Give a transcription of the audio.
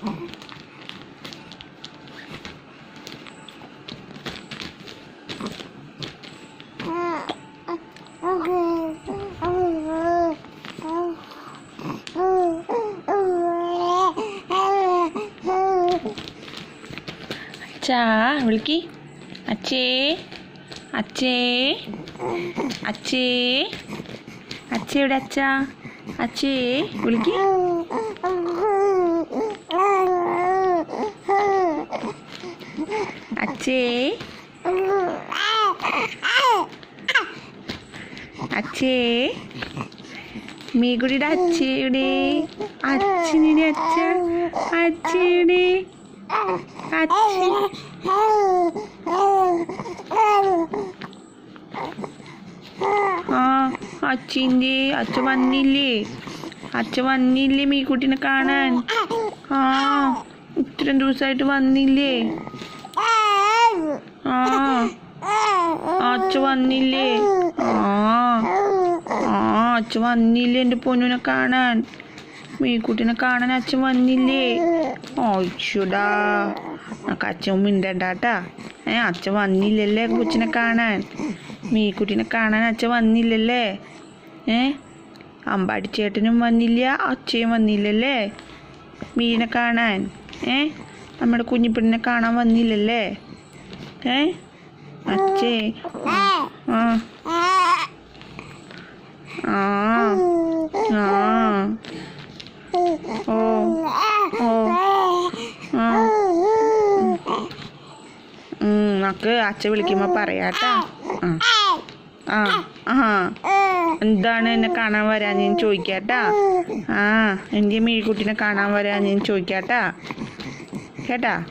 അച്ഛാ വിളിക്കി. അച്ഛേ അച്ഛേ അച്ഛേ. അച്ഛ എവിടെ അച്ഛാ? അച്ഛേ വിളിക്കി. അച്ഛേ അച്ഛേ മീകുടിയുടെ അച്ഛയുടെ അച്ഛനുടെ അച്ഛ അച്ഛയുടെ അച്ഛ ആ അച്ഛന്റെ അച്ഛ വന്നില്ലേ? അച്ഛ വന്നില്ലേ മീക്കുട്ടിനെ കാണാൻ? ആ ഇത്രയും ദിവസമായിട്ട് വന്നില്ലേ? ആ. അച്ഛ വന്നില്ലേ? ആ. ആ അച്ഛ വന്നില്ലേ എന്റെ പൊന്നുനെ കാണാൻ? മീക്കുട്ടിനെ കാണാൻ അച്ഛൻ വന്നില്ലേ? ഓച്ചുടാ നമുക്ക് അച്ഛൻ മിണ്ടണ്ടാട്ടാ? ഏ അച്ഛൻ വന്നില്ലല്ലേ കൊച്ചിനെ കാണാൻ? മീക്കുട്ടിനെ കാണാൻ അച്ഛൻ വന്നില്ലല്ലേ? ഏ അമ്പാടി ചേട്ടനും വന്നില്ല അച്ഛയും വന്നില്ലല്ലേ? മീനെ കാണാൻ? ഏ നമ്മുടെ കുഞ്ഞിപ്പെണ്ണിനെ കാണാൻ വന്നില്ലല്ലേ? ഏ? അച്ഛേ ആ. ആ. ഓ. ഓ. ആ. നമുക്ക് അച്ഛ വിളിക്കുമ്പോ പറയാട്ടാ. ആ. ആ. എന്താണ് എന്നെ കാണാൻ വരാൻ ഞാൻ ചോദിക്കാട്ടാ. ആ. എന്റെ മീഴ്ക്കുട്ടിനെ കാണാൻ വരാൻ ഞാൻ ചോദിക്കാട്ടാ. കേട്ടാ?